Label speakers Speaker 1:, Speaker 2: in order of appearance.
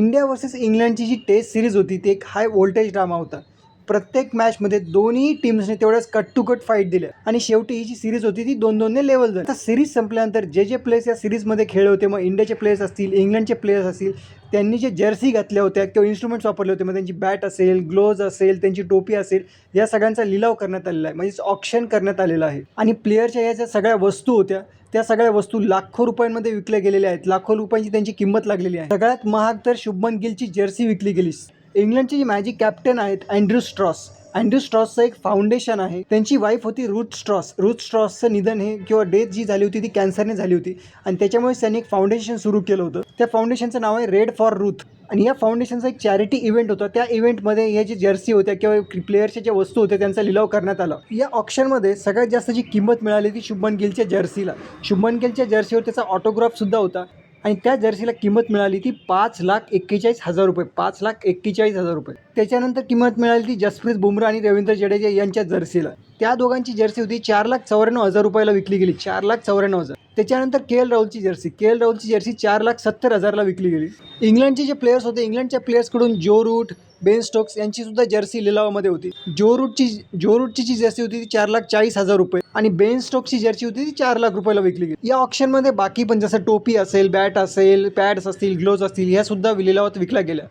Speaker 1: India versus इंग्लंडची जी taste series होती ती एक हाय व्होल्टेज ड्रामा होता. प्रत्येक मॅचमध्ये दोन्ही टीम्सने तेवढ्याच कट टू कट फाईट दिल्या आणि शेवटी ही जी सिरीज होती ती दोन दोनने लेवल झाली. आता सिरीज संपल्यानंतर जे जे प्लेयर्स या सिरीजमध्ये खेळले होते मग इंडियाचे प्लेयर्स असतील इंग्लंडचे प्लेयर्स असतील त्यांनी जे जर्सी घातल्या होत्या किंवा इन्स्ट्रुमेंट्स वापरले होते मग त्यांची बॅट असेल ग्लोव्ज असेल त्यांची टोपी असेल या सगळ्यांचा लिलाव करण्यात आलेला आहे. म्हणजेच ऑप्शन करण्यात आलेला आहे. आणि प्लेयरच्या या ज्या सगळ्या वस्तू होत्या त्या सगळ्या वस्तू लाखो रुपयांमध्ये विकल्या गेलेल्या आहेत. लाखो रुपयांची त्यांची किंमत लागलेली आहे. सगळ्यात महाग तर शुभमन गिलची जर्सी विकली गेली इंग्लंडचे जे मॅजिक कॅप्टन आहेत अँड्रू स्ट्रॉस अँड्रू स्ट्रॉसचं एक फाउंडेशन आहे. त्यांची वाईफ होती रूथ स्ट्रॉस रूथ स्ट्रॉसचं निधन हे किंवा डेथ जी झाली होती ती कॅन्सरने झाली होती. आणि त्याच्यामुळेच त्यांनी एक फाउंडेशन सुरू केलं होतं. त्या फाउंडेशनचं नाव आहे रेड फॉर रूथ आणि या फाउंडेशनचा एक चॅरिटी इव्हेंट होता. त्या इव्हेंटमध्ये ह्या जी जर्सी होत्या किंवा प्लेयर्सच्या ज्या वस्तू होत्या त्यांचा लिलाव करण्यात आला. या ऑप्शनमध्ये सगळ्यात जास्त जी किंमत मिळाली ती शुभमन गिलच्या जर्सीला शुभमन गिलच्या जर्सीवर त्याचा ऑटोग्राफसुद्धा होता. आणि त्या जर्सीला किंमत मिळाली ती पाच लाख एक्केचाळीस हजार रुपये पाच लाख एक्केचाळीस हजार रुपये. त्याच्यानंतर किंमत मिळाली ती जसप्रीत बुमरा आणि रवींद्र जडेजा यांच्या जर्सीला. त्या दोघांची जर्सी होती चार लाख चौऱ्याण्णव हजार रुपयाला विकली गेली चार लाख चौऱ्याण्णव हजार. त्याच्यानंतर के एल राहुलची जर्सी के एल राहुलची जर्सी चार लाख सत्तर हजारला विकली गेली. इंग्लंडचे जे प्लेयर्स होते इंग्लंडच्या प्लेयर्सकडून जो रूट बेन स्टोक्स यांची सुद्धा जर्सी लिलावामध्ये होती. जो रूटची जो रूटची जी जर्सी होती ती चार लाख चाळीस हजार रुपये आणि बेन स्टोक्सची जर्सी होती ती चार लाख रुपयाला विकली गेली. या ऑप्शनमध्ये बाकी पण जसं टोपी असेल बॅट असेल पॅड्स असतील ग्लोव्ज असतील ह्या सुद्धा लिलावात विकल्या गेल्या.